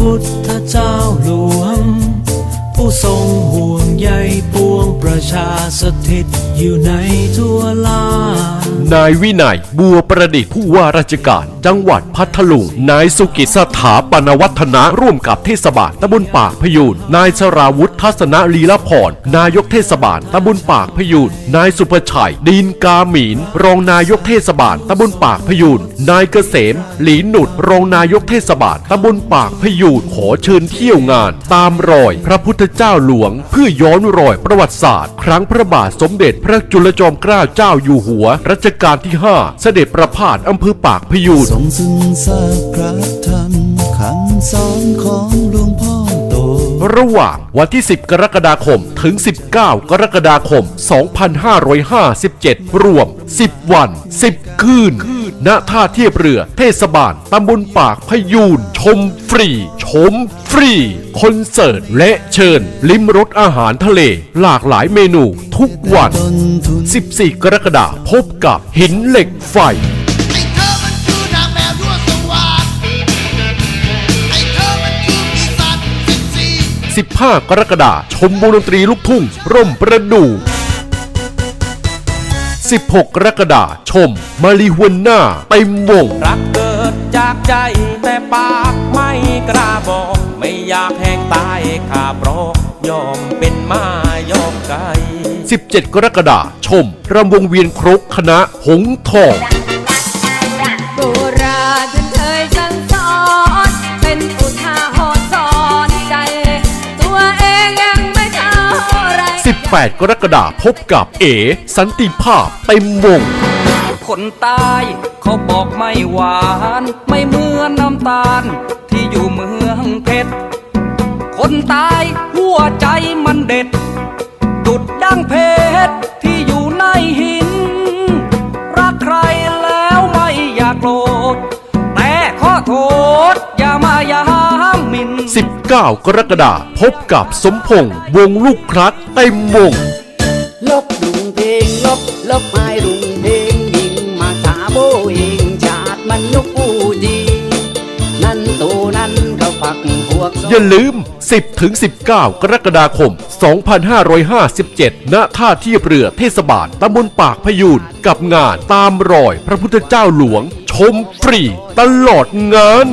พุทธเจ้าหลวง ผู้ทรงห่วงใยป วงประชาสถิตอยู่ในทั่วลานายวินัยบัวประดิษฐ์ผู้ว่าราชการ จังหวัดพัทลุง นายสุกิจสถาปนวัฒนะร่วมกับเทศบาลตำบลปากพยูน นายสราวุฒิทัศนลีละพร นายกเทศบาลตำบลปากพยูน นายสุภชัย ดินกาหมีน รองนายกเทศบาลตำบลปากพยูน นายเกษม หลีหนุด รองนายกเทศบาลตำบลปากพยูน ขอเชิญเที่ยวงาน ตามรอย พระพุทธเจ้าหลวง เพื่อย้อนรอยประวัติศาสตร์ ครั้งพระบาทสมเด็จพระจุลจอมเกล้าเจ้าอยู่หัว รัชกาลที่ 5 เสด็จประพาสอำเภอปากพยูนทรงซึ่งทราบพระธรรมคำสอนของหลวงพ่อโต ระหว่างวันที่ 10 กรกฎาคม ถึง 19 กรกฎาคม 2557 รวม 10 วัน 10 คืน ณ ท่าเทียบเรือ เทศบาล ตำบลปากพยูน ชมฟรี ชม ฟรี คอนเสิร์ตและเชิญ ลิ้มรสอาหารทะเล หลากหลายเมนูทุกวัน 14 กรกฎาคมพบกับหินเหล็กไฟสวาดไอ้เธอมันคือปีศาจสิบสี่15 กรกฎาคมชมวงดนตรีลูกทุ่ง ร่มประดู่16 กรกฎาคมชม มาริฮวนน่าเต็มวง รักเกิดจากใจแต่ปากไม่กล้าบอก ไม่อยากแห้งตายขาบรอกยอมเป็นมายอมไก่17 กรกฎาคมชมรำวงเวียนครกคณะหงส์ทองโบราณท่านเคยสั่งสอนเป็นอุทาหรณ์สอนใจ ตัวเองยังไม่เท่าไร18 กรกฎาคมพบกับเอ สันติภาพเต็มวงคนตายเขาบอกไม่หวาน ไม่เหมือนน้ำตาล ตายหัวใจมันเด็ด ดุดดั้งเพชรที่อยู่ในหิน รักใครแล้วไม่อยากโกรธ แต่ขอโทษ อย่ามายามหมิน 19 กรกฎาคมพบกับสมพงษ์วงลูกครักเต็มวง ลบลุงเพลงลบลบไม้รุงเพลงยิงมาถาโบเองชาติมันนุกอูดี นั่นตูนั้นเขาฝักพวกอย่าลืม 10ถึง19 กรกฎาคม 2557 ณ ท่าเทียบเรือเทศบาลตำบลปากพยูนกับงานตามรอยพระพุทธเจ้าหลวง ชมฟรีตลอดงาน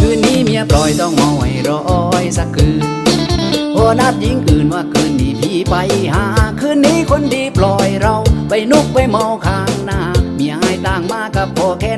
คืนนี้เมียปล่อยต้องมอยรอยสักคืนโอนัดยิงคืนว่าคืนนี้พี่ไปหา คืนนี้คนดีปล่อยเรา ไปนุกไปเมาข้างหน้าเมียให้ต่างมากับพอแค่